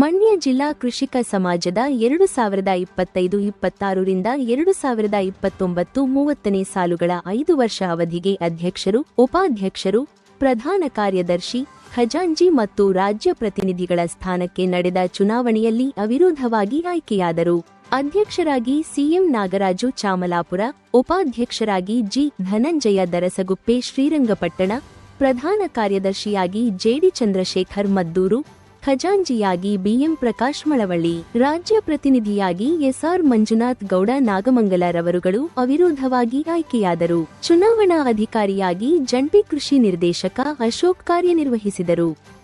ಮಂಡ್ಯ ಜಿಲ್ಲಾ ಕೃಷಿಕ ಸಮಾಜದ ಎರಡು ಸಾವಿರದ ಇಪ್ಪತ್ತೈದು ಇಪ್ಪತ್ತಾರರಿಂದ ಎರಡು ಸಾವಿರದ ಇಪ್ಪತ್ತೊಂಬತ್ತು ಮೂವತ್ತನೇ ಸಾಲುಗಳ ಐದು ವರ್ಷ ಅವಧಿಗೆ ಅಧ್ಯಕ್ಷರು, ಉಪಾಧ್ಯಕ್ಷರು, ಪ್ರಧಾನ ಕಾರ್ಯದರ್ಶಿ ಖಜಾಂಜಿ ಮತ್ತು ರಾಜ್ಯ ಪ್ರತಿನಿಧಿಗಳ ಸ್ಥಾನಕ್ಕೆ ನಡೆದ ಚುನಾವಣೆಯಲ್ಲಿ ಅವಿರೋಧವಾಗಿ ಆಯ್ಕೆಯಾದರು. ಅಧ್ಯಕ್ಷರಾಗಿ ಸಿಎಂ ನಾಗರಾಜು ಚಾಮಲಾಪುರ, ಉಪಾಧ್ಯಕ್ಷರಾಗಿ ಜಿ ಧನಂಜಯ ದರಸಗುಪ್ಪೆ ಶ್ರೀರಂಗಪಟ್ಟಣ, ಪ್ರಧಾನ ಕಾರ್ಯದರ್ಶಿಯಾಗಿ ಜೆಡಿ ಚಂದ್ರಶೇಖರ್ ಮದ್ದೂರು ಖಜಾಂಜಿಯಾಗಿ ಬಿಎಂ ಪ್ರಕಾಶ್ ಮಳವಳ್ಳಿ, ರಾಜ್ಯ ಪ್ರತಿನಿಧಿಯಾಗಿ ಎಸ್ಆರ್ ಮಂಜುನಾಥ್ ಗೌಡ ನಾಗಮಂಗಲರವರುಗಳು ಅವಿರೋಧವಾಗಿ ಆಯ್ಕೆಯಾದರು. ಚುನಾವಣಾ ಅಧಿಕಾರಿಯಾಗಿ ಜಂಟಿ ಕೃಷಿ ನಿರ್ದೇಶಕ ಅಶೋಕ್ ಕಾರ್ಯನಿರ್ವಹಿಸಿದರು.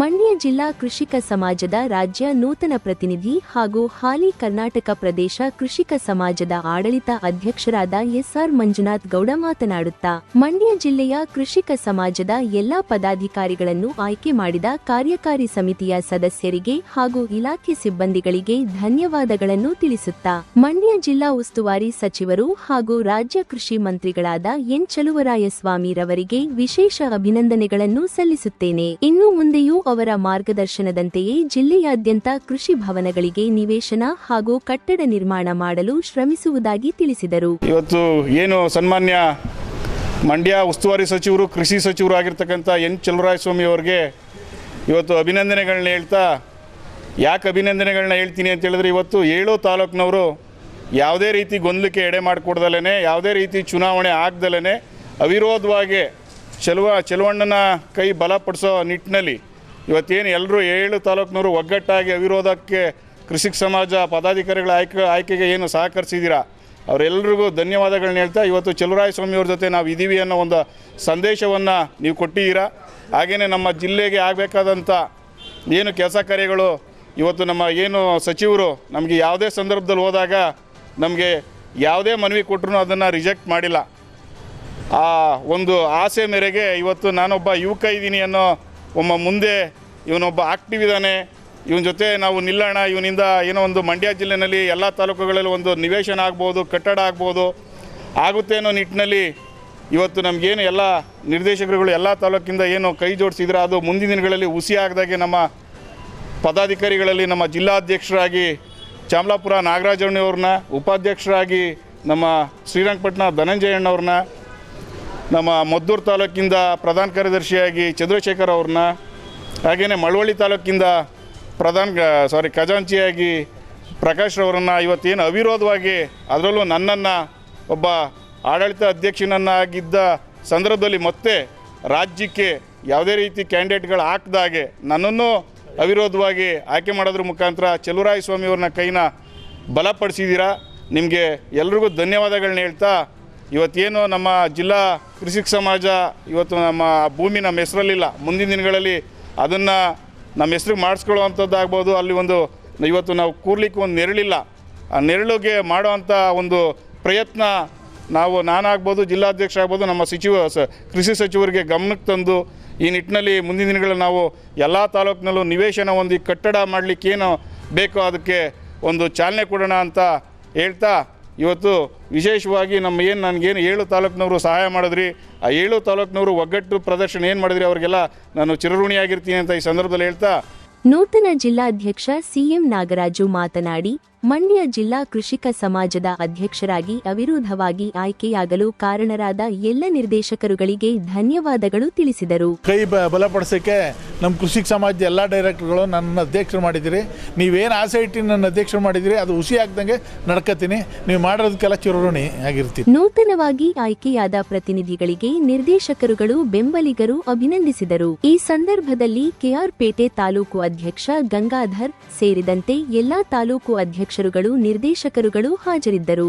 ಮಂಡ್ಯ ಜಿಲ್ಲಾ ಕೃಷಿಕ ಸಮಾಜದ ರಾಜ್ಯ ನೂತನ ಪ್ರತಿನಿಧಿ ಹಾಗೂ ಹಾಲಿ ಕರ್ನಾಟಕ ಪ್ರದೇಶ ಕೃಷಿಕ ಸಮಾಜದ ಆಡಳಿತ ಅಧ್ಯಕ್ಷರಾದ ಎಸ್ಆರ್ ಮಂಜುನಾಥ್ ಗೌಡ ಮಾತನಾಡುತ್ತಾ, ಮಂಡ್ಯ ಜಿಲ್ಲೆಯ ಕೃಷಿಕ ಸಮಾಜದ ಎಲ್ಲಾ ಪದಾಧಿಕಾರಿಗಳನ್ನು ಆಯ್ಕೆ ಮಾಡಿದ ಕಾರ್ಯಕಾರಿ ಸಮಿತಿಯ ಸದಸ್ಯರಿಗೆ ಹಾಗೂ ಇಲಾಖೆ ಸಿಬ್ಬಂದಿಗಳಿಗೆ ಧನ್ಯವಾದಗಳನ್ನು ತಿಳಿಸುತ್ತಾ, ಮಂಡ್ಯ ಜಿಲ್ಲಾ ಉಸ್ತುವಾರಿ ಸಚಿವರು ಹಾಗೂ ರಾಜ್ಯ ಕೃಷಿ ಮಂತ್ರಿಗಳಾದ ಎನ್ ಚಲುವರಾಯಸ್ವಾಮಿರವರಿಗೆ ವಿಶೇಷ ಅಭಿನಂದನೆಗಳನ್ನು ಸಲ್ಲಿಸುತ್ತೇನೆ. ಇನ್ನು ಮುಂದೆಯೂ ಅವರ ಮಾರ್ಗದರ್ಶನದಂತೆಯೇ ಜಿಲ್ಲೆಯಾದ್ಯಂತ ಕೃಷಿ ಭವನಗಳಿಗೆ ನಿವೇಶನ ಹಾಗೂ ಕಟ್ಟಡ ನಿರ್ಮಾಣ ಮಾಡಲು ಶ್ರಮಿಸುವುದಾಗಿ ತಿಳಿಸಿದರು. ಇವತ್ತು ಏನು ಸನ್ಮಾನ್ಯ ಮಂಡ್ಯ ಉಸ್ತುವಾರಿ ಸಚಿವರು, ಕೃಷಿ ಸಚಿವರು ಆಗಿರ್ತಕ್ಕಂಥ ಎನ್ ಚಲುವರಾಯಸ್ವಾಮಿ ಅವರಿಗೆ ಇವತ್ತು ಅಭಿನಂದನೆಗಳನ್ನ ಹೇಳ್ತಾ, ಯಾಕೆ ಅಭಿನಂದನೆಗಳನ್ನ ಹೇಳ್ತೀನಿ ಅಂತ ಹೇಳಿದ್ರೆ ಇವತ್ತು ಏಳು ತಾಲೂಕಿನವರು ಯಾವುದೇ ರೀತಿ ಗೊಂದಲಕ್ಕೆ ಎಡೆ ಮಾಡಿಕೊಡ್ದಲೇ ಯಾವುದೇ ರೀತಿ ಚುನಾವಣೆ ಆಗ್ದಲೇ ಅವಿರೋಧವಾಗಿ ಚೆಲುವ, ಚೆಲುವಣ್ಣನ ಕೈ ಬಲಪಡಿಸೋ ನಿಟ್ಟಿನಲ್ಲಿ ಇವತ್ತೇನು ಎಲ್ಲರೂ ಏಳು ತಾಲೂಕಿನವರು ಒಗ್ಗಟ್ಟಾಗಿ ಅವಿರೋಧಕ್ಕೆ ಕೃಷಿಕ ಸಮಾಜ ಪದಾಧಿಕಾರಿಗಳ ಆಯ್ಕೆ ಆಯ್ಕೆಗೆ ಏನು ಸಹಕರಿಸಿದ್ದೀರಾ? ಅವರೆಲ್ಲರಿಗೂ ಧನ್ಯವಾದಗಳನ್ನ ಹೇಳ್ತಾ ಇವತ್ತು ಸ್ವಾಮಿಯವ್ರ ಜೊತೆ ನಾವು ಇದ್ದೀವಿ ಅನ್ನೋ ಒಂದು ಸಂದೇಶವನ್ನು ನೀವು ಕೊಟ್ಟಿದ್ದೀರಾ? ಹಾಗೆಯೇ ನಮ್ಮ ಜಿಲ್ಲೆಗೆ ಆಗಬೇಕಾದಂಥ ಏನು ಕೆಲಸ ಕಾರ್ಯಗಳು, ಇವತ್ತು ನಮ್ಮ ಏನು ಸಚಿವರು ನಮಗೆ ಯಾವುದೇ ಸಂದರ್ಭದಲ್ಲಿ ಹೋದಾಗ ನಮಗೆ ಯಾವುದೇ ಮನವಿ ಕೊಟ್ಟರು ಅದನ್ನು ರಿಜೆಕ್ಟ್ ಮಾಡಿಲ್ಲ. ಆ ಒಂದು ಆಸೆ ಮೇರೆಗೆ ಇವತ್ತು ನಾನೊಬ್ಬ ಯುವಕ ಇದ್ದೀನಿ ಅನ್ನೋ ಒಮ್ಮ ಮುಂದೆ ಇವನೊಬ್ಬ ಆಕ್ಟಿವ್ ಇದ್ದಾನೆ. ಇವನ ಜೊತೆ ನಾವು ನಿಲ್ಲೋಣ. ಇವನಿಂದ ಏನೋ ಒಂದು ಮಂಡ್ಯ ಜಿಲ್ಲೆಯಲ್ಲಿ ಎಲ್ಲ ತಾಲೂಕುಗಳಲ್ಲಿ ಒಂದು ನಿವೇಶನ ಆಗ್ಬೋದು, ಕಟ್ಟಡ ಆಗ್ಬೋದು. ಆಗುತ್ತೆ ಅನ್ನೋ ನಿಟ್ಟಿನಲ್ಲಿ ಇವತ್ತು ನಮಗೇನು ಎಲ್ಲ ನಿರ್ದೇಶಕರುಗಳು ಎಲ್ಲ ತಾಲೂಕಿಂದ ಏನು ಕೈ ಜೋಡಿಸಿದ್ರೆ ಅದು ಮುಂದಿನ ದಿನಗಳಲ್ಲಿ ಹುಸಿ ಆಗದಾಗೆ ನಮ್ಮ ಪದಾಧಿಕಾರಿಗಳಲ್ಲಿ ನಮ್ಮ ಜಿಲ್ಲಾಧ್ಯಕ್ಷರಾಗಿ ಚಾಮಲಾಪುರ ನಾಗರಾಜಣ್ಣವ್ರನ್ನ, ಉಪಾಧ್ಯಕ್ಷರಾಗಿ ನಮ್ಮ ಶ್ರೀರಂಗಪಟ್ಟಣ ಧನಂಜಯಣ್ಣವ್ರನ್ನ ನಮ್ಮ ಮದ್ದೂರು ತಾಲೂಕಿಂದ ಪ್ರಧಾನ ಕಾರ್ಯದರ್ಶಿಯಾಗಿ ಚಂದ್ರಶೇಖರ್ ಅವ್ರನ್ನ ಹಾಗೆಯೇ ಮಳವಳ್ಳಿ ತಾಲೂಕಿಂದ ಪ್ರಧಾನ ಸಾರಿ ಖಜಾಂಚಿಯಾಗಿ ಪ್ರಕಾಶ್ ರವರನ್ನು ಇವತ್ತೇನು ಅವಿರೋಧವಾಗಿ ಅದರಲ್ಲೂ ನನ್ನನ್ನು, ಒಬ್ಬ ಆಡಳಿತ ಅಧ್ಯಕ್ಷನನ್ನಾಗಿದ್ದ ಸಂದರ್ಭದಲ್ಲಿ ಮತ್ತೆ ರಾಜ್ಯಕ್ಕೆ ಯಾವುದೇ ರೀತಿ ಕ್ಯಾಂಡಿಡೇಟ್ಗಳು ಹಾಕ್ದಾಗೆ ನನ್ನನ್ನು ಅವಿರೋಧವಾಗಿ ಆಯ್ಕೆ ಮಾಡೋದ್ರ ಮುಖಾಂತರ ಚಲುವರಾಯ ಸ್ವಾಮಿಯವ್ರನ್ನ ಕೈನ ಬಲಪಡಿಸಿದ್ದೀರಾ ನಿಮಗೆ ಎಲ್ರಿಗೂ ಧನ್ಯವಾದಗಳನ್ನ ಹೇಳ್ತಾ ಇವತ್ತೇನು ನಮ್ಮ ಜಿಲ್ಲಾ ಕೃಷಿಕ ಸಮಾಜ ಇವತ್ತು ನಮ್ಮ ಭೂಮಿ ನಮ್ಮ ಹೆಸರಲ್ಲಿಲ್ಲ. ಮುಂದಿನ ದಿನಗಳಲ್ಲಿ ಅದನ್ನು ನಮ್ಮ ಹೆಸ್ರಿಗೆ ಮಾಡಿಸ್ಕೊಳ್ಳುವಂಥದ್ದಾಗ್ಬೋದು. ಅಲ್ಲಿ ಒಂದು ಇವತ್ತು ನಾವು ಕೂರ್ಲಿಕ್ಕೆ ಒಂದು ನೆರಳಿಲ್ಲ. ಆ ನೆರಳಿಗೆ ಮಾಡುವಂಥ ಒಂದು ಪ್ರಯತ್ನ ನಾವು ನಾನಾಗ್ಬೋದು ಜಿಲ್ಲಾಧ್ಯಕ್ಷ ಆಗ್ಬೋದು ನಮ್ಮ ಸಚಿವ ಕೃಷಿ ಸಚಿವರಿಗೆ ಗಮನಕ್ಕೆ ತಂದು ಈ ನಿಟ್ಟಿನಲ್ಲಿ ಮುಂದಿನ ದಿನಗಳಲ್ಲಿ ನಾವು ಎಲ್ಲ ತಾಲೂಕಿನಲ್ಲೂ ನಿವೇಶನ ಒಂದು ಕಟ್ಟಡ ಮಾಡಲಿಕ್ಕೇನು ಬೇಕೋ ಅದಕ್ಕೆ ಒಂದು ಚಾಲನೆ ಕೊಡೋಣ ಅಂತ ಹೇಳ್ತಾ ಇವತ್ತು ವಿಶೇಷವಾಗಿ ನಮ್ಮ ಏನು ನನಗೇನು ಏಳು ತಾಲೂಕಿನವರು ಸಹಾಯ ಮಾಡಿದ್ರಿ, ಆ ಏಳು ತಾಲೂಕಿನವರು ಒಗ್ಗಟ್ಟು ಪ್ರದರ್ಶನ ಏನು ಮಾಡಿದ್ರಿ ಅವರಿಗೆಲ್ಲ ನಾನು ಚಿರಋಣಿಯಾಗಿರ್ತೀನಿ ಅಂತ ಈ ಸಂದರ್ಭದಲ್ಲಿ ಹೇಳ್ತಾ ನೂತನ ಜಿಲ್ಲಾಧ್ಯಕ್ಷ ಸಿಎಂ ನಾಗರಾಜು ಮಾತನಾಡಿ ಮಂಡ್ಯ ಜಿಲ್ಲಾ ಕೃಷಿಕ ಸಮಾಜದ ಅಧ್ಯಕ್ಷರಾಗಿ ಅವಿರೋಧವಾಗಿ ಆಯ್ಕೆಯಾಗಲು ಕಾರಣರಾದ ಎಲ್ಲ ನಿರ್ದೇಶಕರುಗಳಿಗೆ ಧನ್ಯವಾದಗಳು ತಿಳಿಸಿದರು. ಕೈ ಬಲಪಡಿಸಕ್ಕೆ ನಮ್ಮ ಕೃಷಿ ಸಮಾಜದ ಎಲ್ಲ ಡೈರೆಕ್ಟರ್ಗಳು ನನ್ನ ಅಧ್ಯಕ್ಷರು ಮಾಡಿದಿರಿ ನೀವೇನು ಆಸೆ ಇಟ್ಟು ನನ್ನ ಅಧ್ಯಕ್ಷರು ಮಾಡಿದಿರಿ ಅದು ಹುಸಿ ಆಗ್ದಂಗೆ ನಡ್ಕತೀನಿ. ನೀವು ಮಾಡೋದಕ್ಕೆಲ್ಲ ಚಿರಋಣಿ ಆಗಿರ್ತೀನಿ ನೂತನವಾಗಿ ಆಯ್ಕೆಯಾದ ಪ್ರತಿನಿಧಿಗಳಿಗೆ ನಿರ್ದೇಶಕರುಗಳು ಬೆಂಬಲಿಗರು ಅಭಿನಂದಿಸಿದರು. ಈ ಸಂದರ್ಭದಲ್ಲಿ ಕೆಆರ್ಪೇಟೆ ತಾಲೂಕು ಅಧ್ಯಕ್ಷ ಗಂಗಾಧರ್ ಸೇರಿದಂತೆ ಎಲ್ಲಾ ತಾಲೂಕು ಅಧ್ಯಕ್ಷರುಗಳು ನಿರ್ದೇಶಕರುಗಳು ಹಾಜರಿದ್ದರು.